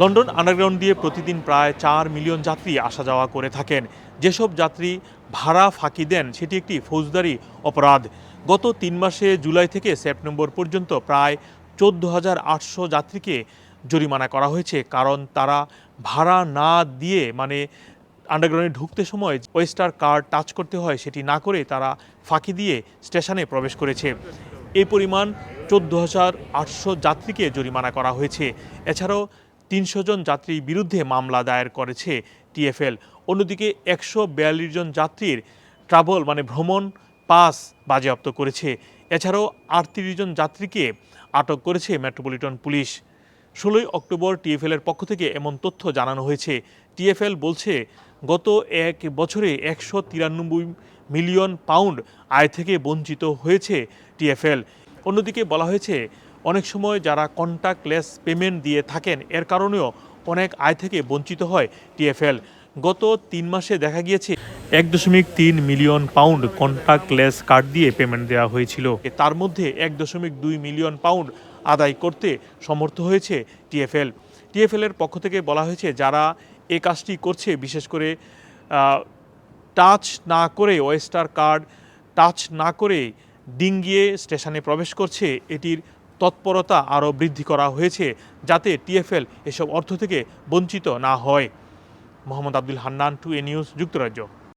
London underground দিয়ে প্রতিদিন প্রায় চার মিলিয়ন যাত্রী আসা যাওয়া করে থাকেন। যেসব যাত্রী ভাড়া ফাঁকি দেন, সেটি একটি ফৌজদারি অপরাধ। গত তিন মাসে জুলাই থেকে সেপ্টেম্বর পর্যন্ত প্রায় চোদ্দ হাজার আটশো যাত্রীকে জরিমানা করা হয়েছে। কারণ তারা ভাড়া না দিয়ে মানে আন্ডারগ্রাউন্ডে ঢুকতে সময় ওয়েস্টার কার্ড টাচ করতে হয়, সেটি না করে তারা ফাঁকি দিয়ে স্টেশনে প্রবেশ করেছে। এই পরিমাণ চোদ্দ হাজার আটশো যাত্রীকে জরিমানা করা হয়েছে। এছাড়াও তিনশো জন যাত্রীর বিরুদ্ধে মামলা দায়ের করেছে টিএফএল। অন্যদিকে একশো বিয়াল্লিশ জন যাত্রীর ট্রাভেল মানে ভ্রমণ পাস বাজেয়াপ্ত করেছে। এছাড়াও আটত্রিশ জন যাত্রীকে আটক করেছে মেট্রোপলিটন পুলিশ। ষোলোই অক্টোবর টিএফএল এর পক্ষ থেকে এমন তথ্য জানানো হয়েছে। টিএফএল বলছে, গত এক বছরে একশো তিরানব্বই মিলিয়ন পাউন্ড আয় থেকে বঞ্চিত হয়েছে টিএফএল। অন্যদিকে বলা হয়েছে অনেক সময় যারা কন্ট্যাক্টলেস পেমেন্ট দিয়ে থাকেন, এর কারণেও অনেক আয় থেকে বঞ্চিত হয় টিএফএল গত তিন মাসে দেখা গিয়েছে এক দশমিক তিন মিলিয়ন পাউন্ড কন্ট্যাক্টলেস কার্ড দিয়ে পেমেন্ট দেওয়া হয়েছিল। তার মধ্যে এক দশমিক দুই মিলিয়ন পাউন্ড আদায় করতে সমর্থ হয়েছে টিএফএল টিএফএল এর পক্ষ থেকে বলা হয়েছে, যারা এ কাজটি করছে, বিশেষ করে টাচ না করে ওয়েস্টার কার্ড টাচ না করে ডিঙ্গিয়ে স্টেশনে প্রবেশ করছে, এটির তৎপরতা আরও বৃদ্ধি করা হয়েছে যাতে টিএফএল এসব অর্থ থেকে বঞ্চিত না হয়। Mohammad Abdul Hannan, two A news, যুক্তরাজ্য।